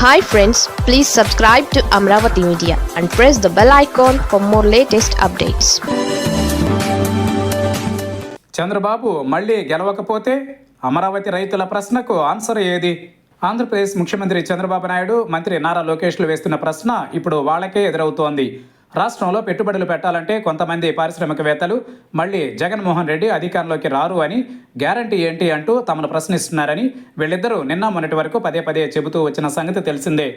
Hi friends please subscribe to Amaravati media and press the bell icon for more latest updates Chandrababu మళ్ళీ గెలవకపోతే అమరావతి రైతుల ప్రశ్నకు answer ఏది? ఆంధ్రప్రదేశ్ ముఖ్యమంత్రి చంద్రబాబు నాయుడు మంత్రి నారా లోకేష్లు వేస్తున్న ప్రశ్న ఇప్పుడు వాళ్ళకే ఎదురవుతోంది. రాష్ట్రంలో పెట్టుబడులు పెట్టాలంటే కొంతమంది పారిశ్రామికవేత్తలు మళ్ళీ జగన్మోహన్ రెడ్డి అధికారంలోకి రారు అని గ్యారంటీ ఏంటి అంటూ తమను ప్రశ్నిస్తున్నారని వీళ్ళిద్దరూ నిన్న మొన్నటి వరకు పదే పదే చెబుతూ వచ్చిన సంగతి తెలిసిందే.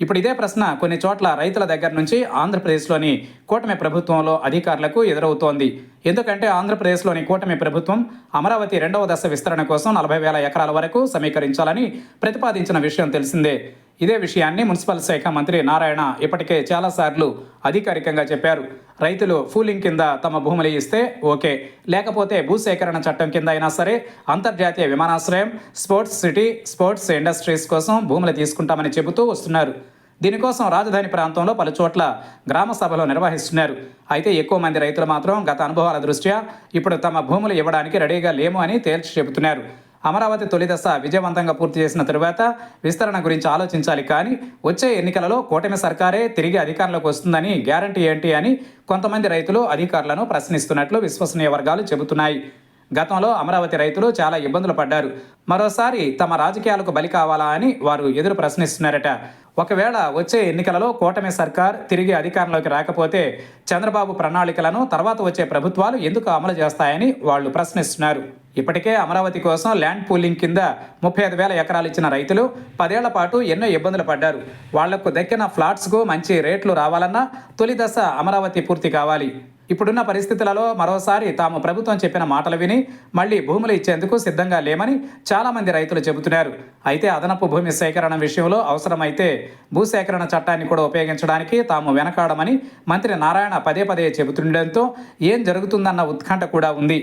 ఇప్పుడు ఇదే ప్రశ్న కొన్ని చోట్ల రైతుల దగ్గర నుంచి ఆంధ్రప్రదేశ్లోని కూటమి ప్రభుత్వంలో అధికారులకు ఎదురవుతోంది. ఎందుకంటే ఆంధ్రప్రదేశ్లోని కూటమి ప్రభుత్వం అమరావతి రెండవ దశ విస్తరణ కోసం నలభై వేల ఎకరాల వరకు సమీకరించాలని ప్రతిపాదించిన విషయం తెలిసిందే. ఇదే విషయాన్ని మున్సిపల్ శాఖ మంత్రి నారాయణ ఇప్పటికే చాలాసార్లు అధికారికంగా చెప్పారు. రైతులు ఫూలింగ్ కింద తమ భూములు ఇస్తే ఓకే. లేకపోతే భూసేకరణ చట్టం కింద అయినా సరే అంతర్జాతీయ విమానాశ్రయం స్పోర్ట్స్ సిటీ స్పోర్ట్స్ ఇండస్ట్రీస్ కోసం భూములు తీసుకుంటామని చెబుతూ వస్తున్నారు. దీనికోసం రాజధాని ప్రాంతంలో పలుచోట్ల గ్రామ సభలు నిర్వహిస్తున్నారు. అయితే ఎక్కువ మంది రైతులు మాత్రం గత అనుభవాల దృష్ట్యా ఇప్పుడు తమ భూములు ఇవ్వడానికి రెడీగా లేము అని తేల్చి చెబుతున్నారు. అమరావతి తొలి దశ విజయవంతంగా పూర్తి చేసిన తరువాత విస్తరణ గురించి ఆలోచించాలి కానీ వచ్చే ఎన్నికలలో కూటమి సర్కారే తిరిగి అధికారంలోకి వస్తుందని గ్యారంటీ ఏంటి అని కొంతమంది రైతులు అధికారులను ప్రశ్నిస్తున్నట్లు విశ్వసనీయ వర్గాలు చెబుతున్నాయి. గతంలో అమరావతి రైతులు చాలా ఇబ్బందులు పడ్డారు. మరోసారి తమ రాజకీయాలకు బలి కావాలా అని వారు ఎదురు ప్రశ్నిస్తున్నారట. ఒకవేళ వచ్చే ఎన్నికలలో కూటమి సర్కార్ తిరిగి అధికారంలోకి రాకపోతే చంద్రబాబు ప్రణాళికలను తర్వాత వచ్చే ప్రభుత్వాలు ఎందుకు అమలు చేస్తాయని వాళ్ళు ప్రశ్నిస్తున్నారు. ఇప్పటికే అమరావతి కోసం ల్యాండ్ పూలింగ్ కింద ముప్పై ఐదు వేల ఎకరాలు ఇచ్చిన రైతులు పదేళ్ళ పాటు ఎన్నో ఇబ్బందులు పడ్డారు. వాళ్ళకు దక్కిన ఫ్లాట్స్కు మంచి రేట్లు రావాలన్నా తొలి దశ అమరావతి పూర్తి కావాలి. ఇప్పుడున్న పరిస్థితులలో మరోసారి తాము ప్రభుత్వం చెప్పిన మాటలు విని మళ్ళీ భూములు ఇచ్చేందుకు సిద్ధంగా లేమని చాలామంది రైతులు చెబుతున్నారు. అయితే అదనపు భూమి సేకరణ విషయంలో అవసరమైతే భూసేకరణ చట్టాన్ని కూడా ఉపయోగించడానికి తాము వెనకాడమని మంత్రి నారాయణ పదే పదే చెబుతుండటంతో ఏం జరుగుతుందన్న ఉత్కంఠ కూడా ఉంది.